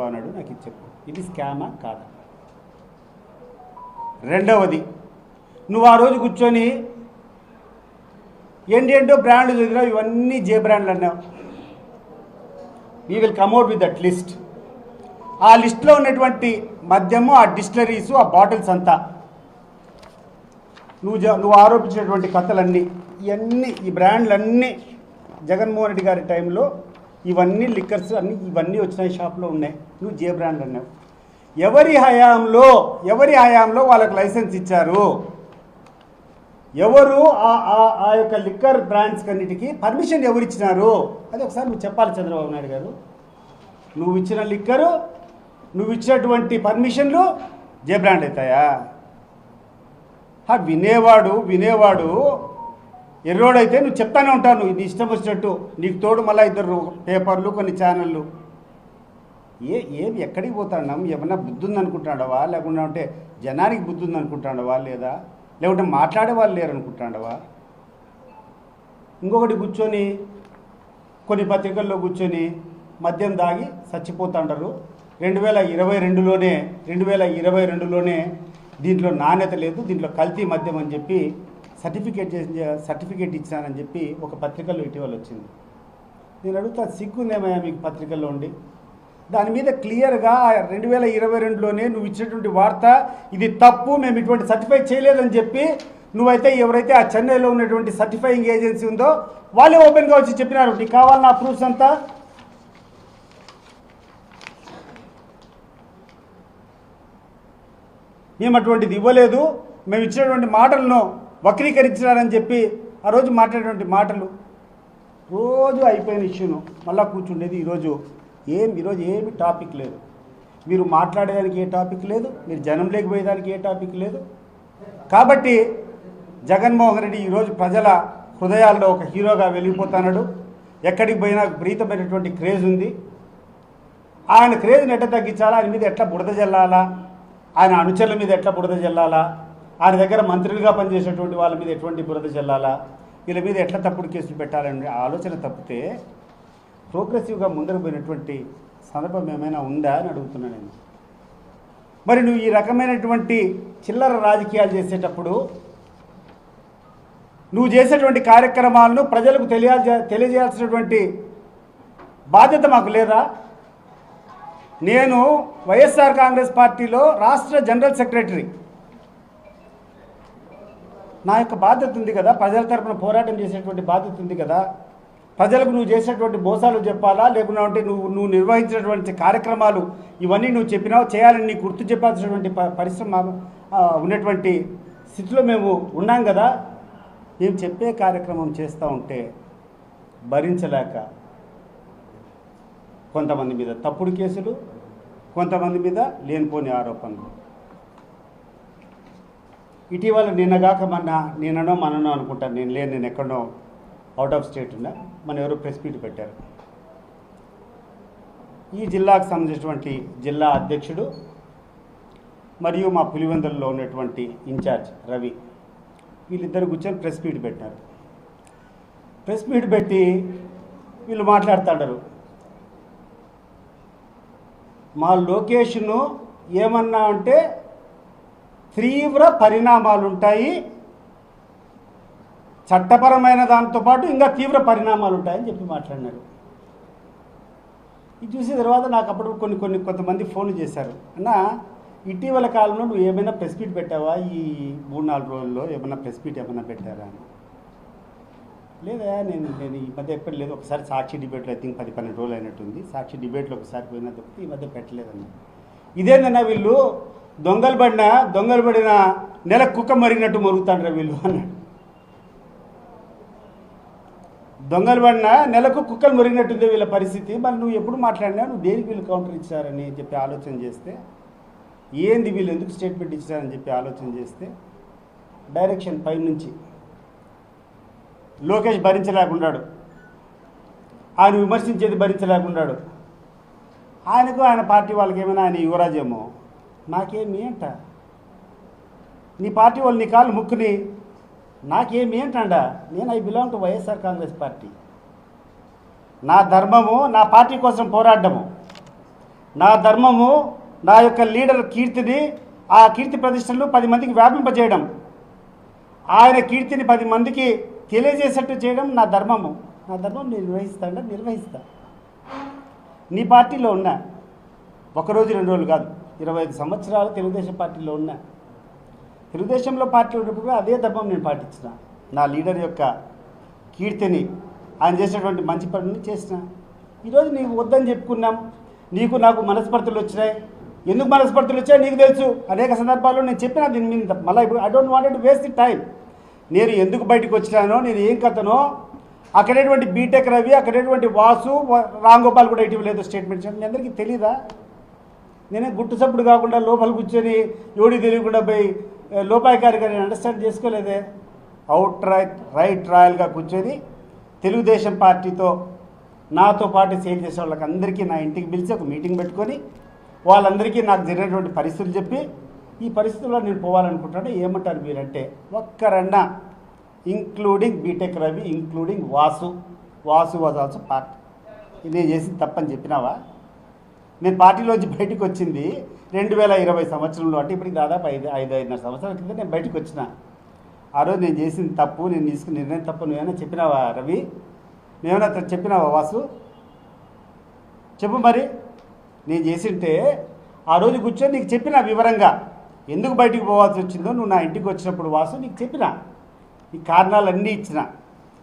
చంద్రబాబు నాయుడు నాకు ఇది చెప్పు. ఇది స్కామా కాదా? రెండవది నువ్వు ఆ రోజు కూర్చొని ఏంటేంటో బ్రాండ్లు చదివినావు ఇవన్నీ జే బ్రాండ్లు అన్నావు. We will come at with that list ఆ లిస్ట్లో ఉన్నటువంటి మద్యము ఆ డిస్టిలరీసు ఆ బాటిల్స్ అంతా. నువ్వు జ నువ్వు ఆరోపించినటువంటి కథలన్నీ ఇవన్నీ ఈ బ్రాండ్లన్నీ జగన్మోహన్ రెడ్డి గారి టైంలో ఇవన్నీ లిక్కర్స్ అన్నీ ఇవన్నీ వచ్చినాయి షాప్లో ఉన్నాయి. నువ్వు జే బ్రాండ్ అన్నావు. ఎవరి హయాంలో ఎవరి హయాంలో వాళ్ళకి లైసెన్స్ ఇచ్చారు? ఎవరు ఆ ఆ- ఆ యొక్క లిక్కర్ బ్రాండ్స్ కన్నిటికి పర్మిషన్ ఎవరు ఇచ్చినారు? అది ఒకసారి నువ్వు చెప్పాలి చంద్రబాబు నాయుడు గారు. నువ్వు ఇచ్చిన లిక్కరు నువ్వు ఇచ్చినటువంటి పర్మిషన్లు జే బ్రాండ్ అవుతాయా ఆ వినేవాడు వినేవాడు ఎర్రోడైతే నువ్వు చెప్తానే ఉంటావు నువ్వు నీ ఇష్టం వచ్చినట్టు. నీకు తోడు మళ్ళీ ఇద్దరు పేపర్లు కొన్ని ఛానళ్ళు. ఏ ఏమి ఎక్కడికి పోతాడాం? ఏమన్నా బుద్ధి ఉందనుకుంటాడవా లేకుండా ఉంటే జనానికి బుద్ధి ఉందనుకుంటాడవా లేదా? లేకుంటే మాట్లాడే వాళ్ళు లేరు అనుకుంటాడవా ఇంకొకటి కూర్చొని కొన్ని పత్రికల్లో కూర్చొని మద్యం దాగి చచ్చిపోతుంటారు రెండు వేల ఇరవై రెండులోనే రెండు వేల ఇరవై రెండులోనే దీంట్లో నాణ్యత లేదు దీంట్లో కల్తీ మద్యం అని చెప్పి సర్టిఫికేట్ చేసి సర్టిఫికేట్ ఇచ్చానని చెప్పి ఒక పత్రికలో ఇటీవల వచ్చింది. నేను అడుగుతా సిగ్గుందేమయ్యా మీకు పత్రికల్లో ఉండి? దాని మీద క్లియర్గా రెండు వేల ఇరవై రెండులోనే నువ్వు ఇచ్చినటువంటి వార్త ఇది తప్పు మేము ఇటువంటి సర్టిఫై చేయలేదని చెప్పి నువ్వైతే ఎవరైతే ఆ చెన్నైలో ఉన్నటువంటి సర్టిఫైయింగ్ ఏజెన్సీ ఉందో వాళ్ళే ఓపెన్గా వచ్చి చెప్పినారు. నీకు కావాలన్న ప్రూఫ్స్ అంతా? మేము అటువంటిది ఇవ్వలేదు. మేము ఇచ్చినటువంటి మాటలను వక్రీకరించినారని చెప్పి ఆ రోజు మాట్లాడేటువంటి మాటలు. రోజు అయిపోయిన ఇష్యూను మళ్ళా కూర్చుండేది ఈరోజు ఏం ఈరోజు ఏమి టాపిక్ లేదు. మీరు మాట్లాడేదానికి ఏ టాపిక్ లేదు మీరు జనం లేకపోయేదానికి ఏ టాపిక్ లేదు. కాబట్టి జగన్మోహన్ రెడ్డి ఈరోజు ప్రజల హృదయాల్లో ఒక హీరోగా వెలిగిపోతున్నాడు ఎక్కడికి పోయినా విపరీతమైనటువంటి క్రేజ్ ఉంది. ఆయన క్రేజ్ని ఎట్లా తగ్గించాలా? ఆయన మీద ఎట్లా బుడద జల్లాలా? ఆయన అనుచరుల మీద ఎట్లా బుడద జల్లాలా? ఆయన దగ్గర మంత్రులుగా పనిచేసేటువంటి వాళ్ళ మీద ఎటువంటి బురద చెల్లాలా వీళ్ళ మీద ఎట్లా తప్పుడు కేసులు పెట్టాలనే ఆలోచన తప్పితే ప్రోగ్రెసివ్గా ముందరకు పోయినటువంటి సందర్భం ఏమైనా ఉందా అని అడుగుతున్నా నేను. మరి నువ్వు ఈ రకమైనటువంటి చిల్లర రాజకీయాలు చేసేటప్పుడు నువ్వు చేసేటువంటి కార్యక్రమాలను ప్రజలకు తెలియ తెలియజేయాల్సినటువంటి బాధ్యత మాకు లేదా? నేను వైఎస్ఆర్ కాంగ్రెస్ పార్టీలో రాష్ట్ర జనరల్ సెక్రటరీ. నా యొక్క బాధ్యత ఉంది కదా ప్రజల తరపున పోరాటం చేసేటువంటి బాధ్యత ఉంది కదా ప్రజలకు నువ్వు చేసేటువంటి మోసాలు చెప్పాలా లేకుండా అంటే నువ్వు నువ్వు నిర్వహించినటువంటి కార్యక్రమాలు ఇవన్నీ నువ్వు చెప్పినావు చేయాలని నీకు గుర్తు చెప్పాల్సినటువంటి ప- పరిశ్రమ ఉన్నటువంటి స్థితిలో మేము ఉన్నాం కదా మేము చెప్పే కార్యక్రమం చేస్తూ ఉంటే భరించలేక కొంతమంది మీద తప్పుడు కేసులు కొంతమంది మీద లేనిపోని ఆరోపణలు. ఇటీవల నిన్నగాక మొన్న నేననో మననో అనుకుంటాను. నేను లేను నేను ఎక్కడో అవుట్ ఆఫ్ స్టేట్ ఉన్నా. మన ఎవరో ప్రెస్ మీట్ పెట్టారు. ఈ జిల్లాకు సంబంధించినటువంటి జిల్లా అధ్యక్షుడు మరియు మా పులివెందులలో ఉన్నటువంటి ఇన్ఛార్జ్ రవి వీళ్ళిద్దరు కూర్చొని ప్రెస్ మీట్ పెట్టారు. ప్రెస్ మీట్ పెట్టి వీళ్ళు మాట్లాడుతుంటారు. మా లొకేషను ఏమన్నా అంటే తీవ్ర పరిణామాలు ఉంటాయి చట్టపరమైన దాంతో పాటు ఇంకా తీవ్ర పరిణామాలు ఉంటాయని చెప్పి మాట్లాడినారు ఇది చూసిన తర్వాత నాకు అప్పుడు కొన్ని కొన్ని కొంతమంది ఫోన్లు చేశారు. అన్న ఇటీవల కాలంలో నువ్వు ఏమైనా ప్రెస్ మీట్ పెట్టావా? ఈ మూడు నాలుగు రోజుల్లో ఏమైనా ప్రెస్ మీట్ ఏమైనా పెట్టారా? అని. లేదా నేను నేను ఈ మధ్య ఎప్పటి లేదు. ఒకసారి సాక్షి డిబేట్లో ఐ థింక్ పది పన్నెండు రోజులు అయినట్టుంది. సాక్షి డిబేట్లో ఒకసారి పోయినా తప్పితే ఈ మధ్య పెట్టలేదన్నా ఇదేందన్నా వీళ్ళు? దొంగలు పడిన దొంగలు పడిన నెల కుక్క మరిగినట్టు మరుగుతాండ్రా వీళ్ళు అన్నాడు దొంగలు పడిన నెలకు కుక్కలు మురిగినట్టుంది వీళ్ళ పరిస్థితి. మరి నువ్వు ఎప్పుడు మాట్లాడినా నువ్వు దేనికి వీళ్ళు కౌంటర్ ఇచ్చారని చెప్పి ఆలోచన చేస్తే? ఏంది వీళ్ళు ఎందుకు స్టేట్మెంట్ ఇచ్చారని చెప్పి ఆలోచన చేస్తే? డైరెక్షన్ పై నుంచి లోకేష్ భరించలేకున్నాడు ఆయన విమర్శించేది భరించలేకున్నాడు ఆయనకు ఆయన పార్టీ వాళ్ళకి ఏమైనా ఆయన యువరాజేమో? నాకేమి అంట. నీ పార్టీ వాళ్ళు నీ కాళ్ళు ముక్కుని నాకేమి ఏంటండ నేను I belong to YSR Congress party. నా ధర్మము నా పార్టీ కోసం పోరాడము నా ధర్మము నా యొక్క లీడర్ కీర్తిని ఆ కీర్తి ప్రతిష్టలు పది మందికి వ్యాపింపజేయడం. ఆయన కీర్తిని పది మందికి తెలియజేసేట్టు చేయడం నా ధర్మము. నా ధర్మం నేను నిర్వహిస్తాను నిర్వహిస్తా. నీ పార్టీలో ఉన్నా ఒకరోజు రెండు రోజులు కాదు ఇరవై ఐదు సంవత్సరాలు తెలుగుదేశం పార్టీలో ఉన్నా తెలుగుదేశంలో పార్టీ ఉన్నప్పుడు కూడా అదే దబ్బం నేను పాటించిన. నా లీడర్ యొక్క కీర్తిని ఆయన చేసినటువంటి మంచి పనులు చేసిన. ఈరోజు నీకు వద్దని చెప్పుకున్నాం. నీకు నాకు మనస్పర్ధలు వచ్చినాయి. ఎందుకు మనస్పర్ధలు వచ్చాయి? నీకు తెలుసు. అనేక సందర్భాల్లో నేను చెప్పిన దీని మీద. మళ్ళీ ఇప్పుడు I don't wanted waste the time నేను ఎందుకు బయటకు వచ్చినానో నేను ఏం కథనో అక్కడేటువంటి బీటెక్ రవి అక్కడేటువంటి వాసు రాంగోపాల్ కూడా ఇటీవల ఏదో స్టేట్మెంట్ ఇచ్చాడు మీ అందరికీ తెలీదా? నేనే గుట్టు సప్పుడు కాకుండా లోపల కూర్చొని ఎవడి తెలియకుండా పోయి ఏ, లోపాయికారిగా నేను అండర్స్టాండ్ చేసుకోలేదే. అవుట్ రైట్ రైట్ రాయల్గా కూర్చొని తెలుగుదేశం పార్టీతో నాతో పాటు సేల్ చేసే వాళ్ళకి అందరికీ నా ఇంటికి పిలిచి ఒక మీటింగ్ పెట్టుకొని వాళ్ళందరికీ నాకు జరిగినటువంటి పరిస్థితులు చెప్పి ఈ పరిస్థితుల్లో నేను పోవాలనుకుంటాను ఏమంటారు మీరంటే ఒక్కరన్నా including BTech Ravi including Vasu Vasu was also part నేను చేసింది తప్పని చెప్పినావా? నేను పార్టీలోంచి బయటకు వచ్చింది రెండు వేల ఇరవై సంవత్సరంలో. అంటే ఇప్పటికి దాదాపు ఐదు ఐదు ఐదున్నర సంవత్సరాల కింద నేను బయటకు వచ్చిన. ఆ రోజు నేను చేసింది తప్పు నేను తీసుకున్న నిర్ణయం తప్పు నువ్వేమైనా చెప్పినావా రవి? నువ్వేమైనా చెప్పినావా వాసు? చెప్పు మరి. నేను చేసింటే ఆ రోజు కూర్చొని నీకు చెప్పిన వివరంగా. ఎందుకు బయటికి పోవాల్సి వచ్చిందో నువ్వు నా ఇంటికి వచ్చినప్పుడు వాసు నీకు చెప్పిన. ఈ కారణాలన్నీ ఇచ్చిన.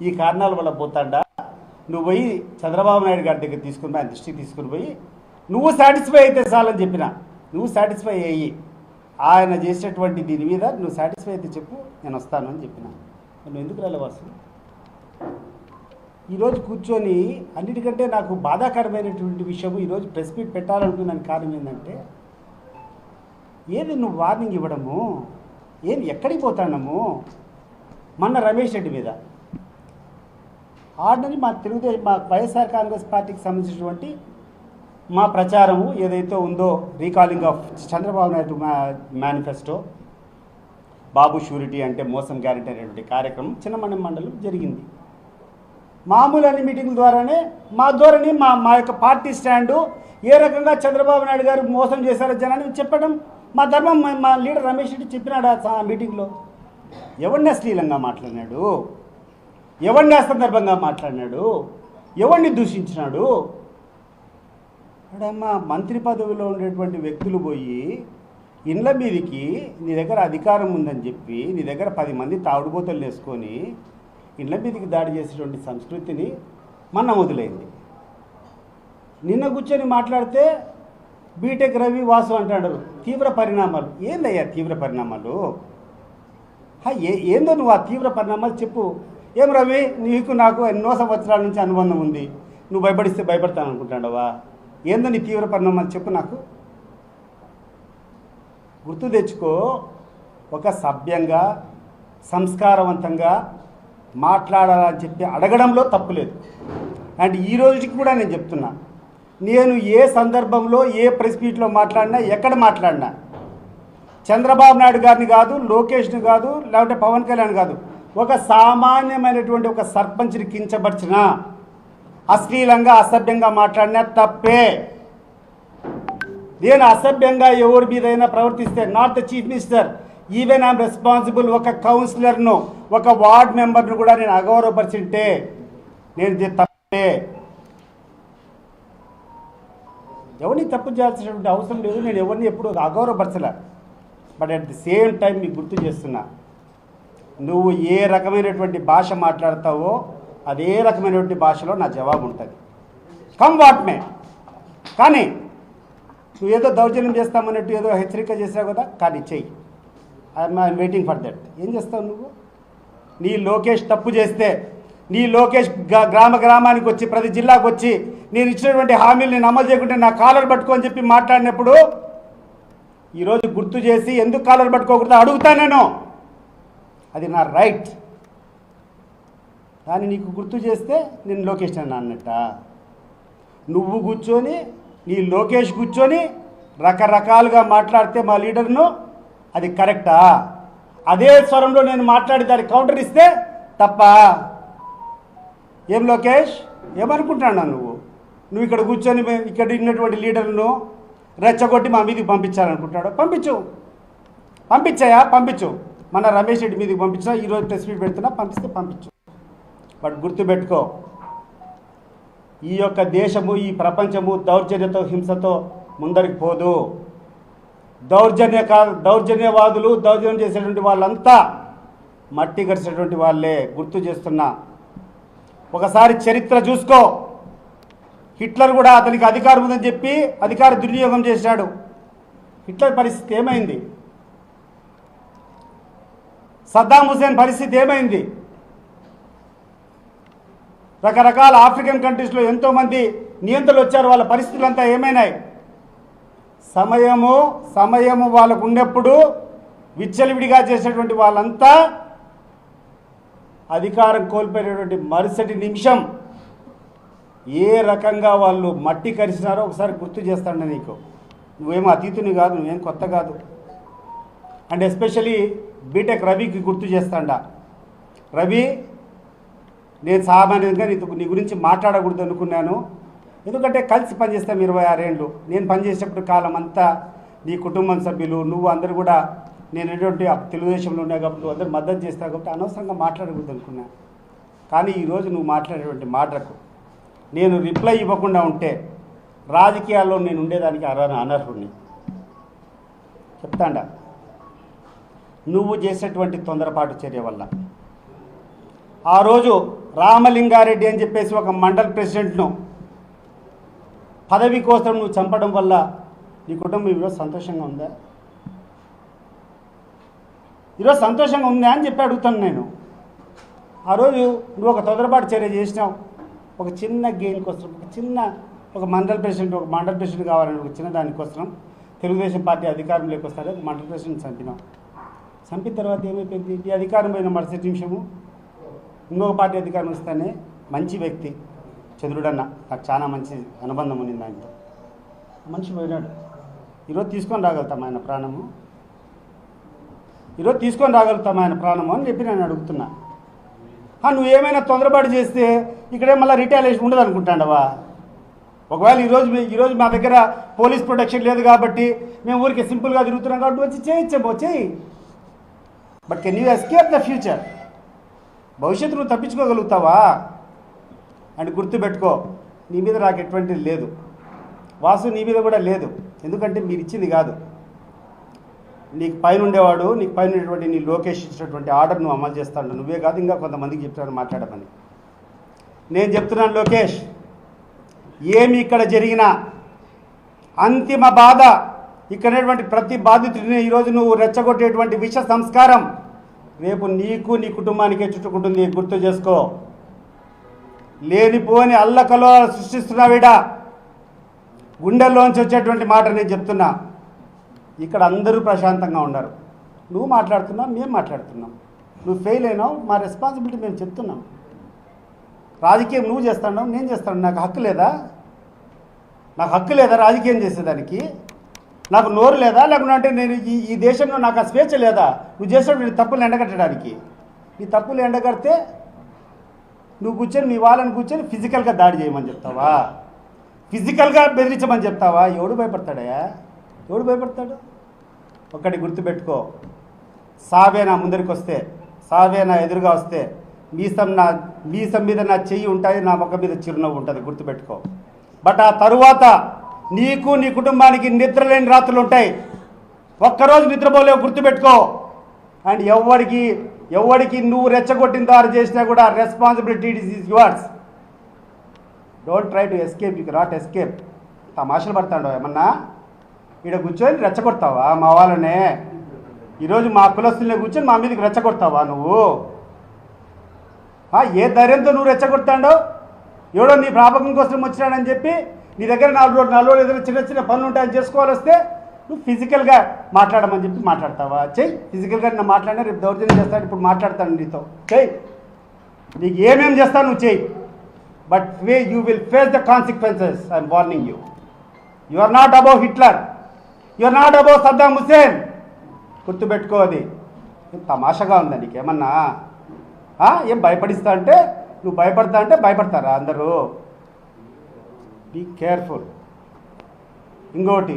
ఈ కారణాల వల్ల పోతాడా. నువ్వు పోయి చంద్రబాబు నాయుడు గారి దగ్గర తీసుకుని ఆయన దృష్టికి తీసుకుని పోయి నువ్వు సాటిస్ఫై అయితే చాలని చెప్పిన. నువ్వు సాటిస్ఫై అయ్యి. ఆయన చేసేటువంటి దీని మీద నువ్వు సాటిస్ఫై అయితే చెప్పు నేను వస్తాను అని చెప్పిన. నువ్వు ఎందుకు రాలే ఈరోజు కూర్చొని అన్నిటికంటే నాకు బాధాకరమైనటువంటి విషయం ఈరోజు ప్రెస్ మీట్ పెట్టాలనుకున్నాను కారణం ఏంటంటే ఏది నువ్వు వార్నింగ్ ఇవ్వడము? ఏది ఎక్కడికి పోతాడము మొన్న రమేష్ రెడ్డి మీద. ఆర్డినరీ మా తెలుగుదేశం మా వైఎస్ఆర్ కాంగ్రెస్ పార్టీకి సంబంధించినటువంటి మా ప్రచారము ఏదైతే ఉందో recalling of Chandrababu Naidu manifesto Babu surety అంటే మోసం గ్యారెంటీ అనేటువంటి కార్యక్రమం చిన్నమండ మండలం జరిగింది. మామూలు అన్ని మీటింగ్ ద్వారానే మా ధోరణి మా మా యొక్క పార్టీ స్టాండు ఏ రకంగా చంద్రబాబు నాయుడు గారు మోసం చేశారో జనాన్ని చెప్పడం మా ధర్మం మా- లీడర్ రమేష్ రెడ్డి చెప్పినాడు ఆ మీటింగ్లో. ఎవరిని అశ్లీలంగా మాట్లాడినాడు? ఎవరిని అసందర్భంగా మాట్లాడినాడు? ఎవరిని దూషించినాడు? అడమ్మా మంత్రి పదవిలో ఉండేటువంటి వ్యక్తులు పోయి ఇండ్ల మీదకి నీ దగ్గర అధికారం ఉందని చెప్పి నీ దగ్గర పది మంది తాగుడుబోతలు వేసుకొని ఇండ్ల మీదకి దాడి చేసేటువంటి సంస్కృతిని మన మొదలైంది. నిన్న కూర్చొని మాట్లాడితే బీటెక్ రవి వాసు అంటాడు తీవ్ర పరిణామాలు. ఏందయ్యా తీవ్ర పరిణామాలు? ఏ ఏందో నువ్వు ఆ తీవ్ర పరిణామాలు చెప్పు. ఏం రవి నీకు నాకు ఎన్నో సంవత్సరాల నుంచి అనుబంధం ఉంది. నువ్వు భయపడిస్తే భయపడతాను అనుకుంటాడవా ఏందో నీ తీవ్ర పరిణామాలు చెప్పు నాకు. గుర్తు తెచ్చుకో ఒక సభ్యంగా సంస్కారవంతంగా మాట్లాడాలని చెప్పి అడగడంలో తప్పులేదు అండ్ ఈ రోజుకి కూడా నేను చెప్తున్నా. నేను ఏ సందర్భంలో ఏ ప్రెస్ మీట్లో మాట్లాడినా ఎక్కడ మాట్లాడినా చంద్రబాబు నాయుడు గారిని కాదు లోకేష్ని కాదు లేకుంటే పవన్ కళ్యాణ్ కాదు. ఒక సామాన్యమైనటువంటి ఒక సర్పంచ్ని కించపరిచిన అశ్లీలంగా అసభ్యంగా మాట్లాడినా తప్పే. నేను అసభ్యంగా ఎవరి మీదైనా ప్రవర్తిస్తే not the chief minister even I'm responsible ఒక కౌన్సిలర్ను ఒక వార్డ్ మెంబర్ను కూడా నేను అగౌరవపరిచింటే నేను ఇది తప్పే. ఎవరిని తప్పు చేయాల్సినటువంటి అవసరం లేదు నేను ఎవరిని ఎప్పుడు అగౌరవపరచలే. But at the same time మీకు గుర్తు చేస్తున్నా. నువ్వు ఏ రకమైనటువంటి భాష మాట్లాడతావో అదే రకమైనటువంటి భాషలో నా జవాబు ఉంటుంది. కమ్ వాట్ మే కానీ నువ్వు ఏదో దౌర్జన్యం చేస్తామన్నట్టు ఏదో హెచ్చరిక చేసావు కదా కానీ చెయ్యి. I'm I'm waiting for that ఏం చేస్తావు నువ్వు? నీ లోకేష్ తప్పు చేస్తే నీ లోకేష్ గ్రామ గ్రామానికి వచ్చి ప్రతి జిల్లాకు వచ్చి నేను ఇచ్చినటువంటి హామీలు నేను అమలు చేయకుంటే నా కాలర్ పట్టుకొని చెప్పి మాట్లాడినప్పుడు ఈరోజు గుర్తు చేసి ఎందుకు కాలర్ పట్టుకోకూడదు? అడుగుతా నేను. అది నా రైట్ కానీ నీకు గుర్తు చేస్తే నేను లోకేష్ అని అన్నట్ట. నువ్వు కూర్చొని నీ లోకేష్ కూర్చొని రకరకాలుగా మాట్లాడితే మా లీడర్ను అది కరెక్టా అదే స్వరంలో నేను మాట్లాడి దానికి కౌంటర్ ఇస్తే తప్ప. ఏం లోకేష్? ఏమనుకుంటున్నావు నువ్వు? నువ్వు ఇక్కడ కూర్చొని ఇక్కడ ఉన్నటువంటి లీడర్ను రెచ్చగొట్టి మా మీదకి పంపించాలనుకుంటాడు పంపించు. పంపించాయా? పంపించు. మన రమేష్ రెడ్డి మీదకి పంపించినా ఈరోజు ప్రెస్ మీట్ పెడుతున్నా పంపిస్తే పంపించు. బట్ గుర్తుపెట్టుకో. ఈ యొక్క దేశము ఈ ప్రపంచము దౌర్జన్యతో హింసతో ముందరికి పోదు. దౌర్జన్య దౌర్జన్యవాదులు దౌర్జన్యం చేసేటువంటి వాళ్ళంతా మట్టి గడిచేటువంటి వాళ్ళే. గుర్తు చేస్తున్నా. ఒకసారి చరిత్ర చూసుకో. హిట్లర్ కూడా అతనికి అధికారం ఉందని చెప్పి అధికార దుర్వినియోగం చేశాడు. హిట్లర్ పరిస్థితి ఏమైంది? సద్దాం హుసేన్ పరిస్థితి ఏమైంది? రకరకాల ఆఫ్రికన్ కంట్రీస్లో ఎంతోమంది నియంత్రణలు వచ్చారు. వాళ్ళ పరిస్థితులంతా ఏమైనాయి? సమయము సమయము వాళ్ళకు ఉన్నప్పుడు విచ్చలవిడిగా చేసేటువంటి వాళ్ళంతా అధికారం కోల్పోయినటువంటి మరుసటి నిమిషం ఏ రకంగా వాళ్ళు మట్టి కరిచినారో ఒకసారి గుర్తు చేస్తాను నీకు. నువ్వేం అతీతుని కాదు నువ్వేం కొత్త కాదు. అండ్ ఎస్పెషలీ బీటెక్ రవికి గుర్తు చేస్తాండా. రవి నేను సామాన్యంగా నీతో నీ గురించి మాట్లాడకూడదు అనుకున్నాను. ఎందుకంటే కలిసి పనిచేస్తాం ఇరవై ఆరేళ్ళు నేను పనిచేసేటప్పుడు కాలం అంతా నీ కుటుంబం సభ్యులు నువ్వు అందరు కూడా నేను ఎటువంటి తెలుగుదేశంలో ఉన్నా కాబట్టి నువ్వు అందరూ మద్దతు చేస్తావు కాబట్టి అనవసరంగా మాట్లాడకూడదు అనుకున్నాను కానీ ఈరోజు నువ్వు మాట్లాడేటువంటి మాటలకు నేను రిప్లై ఇవ్వకుండా ఉంటే రాజకీయాల్లో నేను ఉండేదానికి అర్హ అనర్హుడిని చెప్తాండా? నువ్వు చేసేటువంటి తొందరపాటు చర్య వల్ల. ఆ రోజు రామలింగారెడ్డి అని చెప్పేసి ఒక మండల్ ప్రెసిడెంట్ను పదవి కోసం నువ్వు చంపడం వల్ల నీ కుటుంబం ఈరోజు సంతోషంగా ఉందా? ఈరోజు సంతోషంగా ఉందా అని చెప్పి అడుగుతాను నేను. ఆ రోజు నువ్వు ఒక తొందరపాటు చర్య చేసినావు. ఒక చిన్న గెయిన్ కోసం ఒక చిన్న ఒక మండల్ ప్రెసిడెంట్ ఒక మండల్ ప్రెసిడెంట్ కావాలని ఒక చిన్న దానికోసం తెలుగుదేశం పార్టీ అధికారంలోకి వస్తారు ఒక మండల్ ప్రెసిడెంట్ చంపినాం. చంపిన తర్వాత ఏమైపోయింది? ఈ అధికారం పోయిన మరుసటి నిమిషము ఇంకొక పార్టీ అధికారం వస్తేనే మంచి వ్యక్తి చంద్రుడన్న. నాకు చాలా మంచి అనుబంధం ఉంది ఆయనతో మనిషి పోయినాడు. ఈరోజు తీసుకొని రాగలుగుతాం ఆయన ప్రాణము? ఈరోజు తీసుకొని రాగలుగుతాం ఆయన ప్రాణము అని చెప్పి నేను అడుగుతున్నా. నువ్వు ఏమైనా తొందరపాటు చేస్తే ఇక్కడే మళ్ళీ రిటాలియేషన్ ఉండదు అనుకుంటాండవా ఒకవేళ ఈరోజు ఈరోజు మా దగ్గర పోలీస్ ప్రొటెక్షన్ లేదు కాబట్టి మేము ఊరికి సింపుల్గా తిరుగుతున్నాం కాబట్టి వచ్చి చేయించబో చేయి. But can you escape the future భవిష్యత్తు నువ్వు తప్పించుకోగలుగుతావా? అండ్ గుర్తుపెట్టుకో నీ మీద నాకు ఎటువంటిది లేదు. వాసు నీ మీద కూడా లేదు. ఎందుకంటే మీరు ఇచ్చింది కాదు. నీకు పైన ఉండేవాడు నీకు పైన ఉండేటువంటి నీ లోకేష్ ఇచ్చినటువంటి ఆర్డర్ నువ్వు అమలు చేస్తాడు. నువ్వే కాదు ఇంకా కొంతమందికి చెప్తాను మాట్లాడమని. నేను చెప్తున్నాను లోకేష్ ఏమి ఇక్కడ జరిగినా అంతిమ బాధ ఇక్కడటువంటి ప్రతి బాధితుడిని ఈరోజు నువ్వు రెచ్చగొట్టేటువంటి విష సంస్కారం రేపు నీకు నీ కుటుంబానికే చుట్టుకుంటుంది గుర్తు చేసుకో. లేనిపోని అల్లకలో సృష్టిస్తున్నావిడా గుండెల్లోంచి వచ్చేటువంటి మాట నేను చెప్తున్నా. ఇక్కడ అందరూ ప్రశాంతంగా ఉన్నారు నువ్వు మాట్లాడుతున్నావు మేము మాట్లాడుతున్నాం. నువ్వు ఫెయిల్ అయినావు మా రెస్పాన్సిబిలిటీ మేము చెప్తున్నాం. రాజకీయం నువ్వు చేస్తున్నావు నేను చేస్తాను. నాకు హక్కు లేదా? నాకు హక్కు లేదా రాజకీయం చేసేదానికి? నాకు నోరు లేదా? లేకుంటే నేను ఈ ఈ దేశంలో నాకు ఆ స్వేచ్ఛ లేదా? నువ్వు చేసేటువంటి తప్పులు ఎండగట్టడానికి. నీ తప్పులు ఎండగడితే నువ్వు కూర్చొని మీ వాళ్ళని కూర్చొని ఫిజికల్గా దాడి చేయమని చెప్తావా? ఫిజికల్గా బెదిరించమని చెప్తావా? ఎవడు భయపడతాడయా ఎవడు భయపడతాడు? ఒక్కటి గుర్తుపెట్టుకో. సావే నా ముందరికి వస్తే సావే నా ఎదురుగా వస్తే మీసం నా మీసం మీద నా చెయ్యి ఉంటుంది నా మొక్క మీద చిరునవ్వు ఉంటుంది గుర్తుపెట్టుకో. బట్ ఆ తరువాత నీకు నీ కుటుంబానికి నిద్ర లేని రాత్రులు ఉంటాయి. ఒక్కరోజు నిద్రపోలేవు గుర్తుపెట్టుకో. అండ్ ఎవరికి ఎవరికి నువ్వు రెచ్చగొట్టిన దారి చేసినా కూడా responsibility is yours don't try to escape you not escape తమాషలు పడతాడు ఏమన్నా? ఇక్కడ కూర్చొని రెచ్చగొడతావా? మా వాళ్ళనే. ఈరోజు మా కులస్తులనే కూర్చొని మా మీదకి రెచ్చగొడతావా నువ్వు? ఆ, ఏ ధైర్యంతో నువ్వు రెచ్చగొడతాడో? ఎవడో నీ ప్రాపకం కోసం వచ్చినాడని చెప్పి నీ దగ్గర నాలుగు రోజులు నాలుగు రోజులు ఏదైనా చిన్న చిన్న పనులు ఉంటాయని చేసుకోవాలి వస్తే నువ్వు ఫిజికల్గా మాట్లాడమని చెప్పి మాట్లాడతావా? చెయ్యి. ఫిజికల్గా నేను మాట్లాడినా రేపు దౌర్జన్యం చేస్తాను ఇప్పుడు మాట్లాడతాను నీతో. చెయ్యి. నీకు ఏమేం చేస్తావు నువ్వు చెయ్యి. But way you will face the consequences I'm warning you you are not above Hitler your not above Saddam Hussein గుర్తుపెట్టుకో అది తమాషగా ఉందా నీకేమన్నా? ఏం భయపడిస్తా అంటే? నువ్వు భయపడతా అంటే భయపడతారా అందరూ? బీ కేర్ఫుల్ ఇంకోటి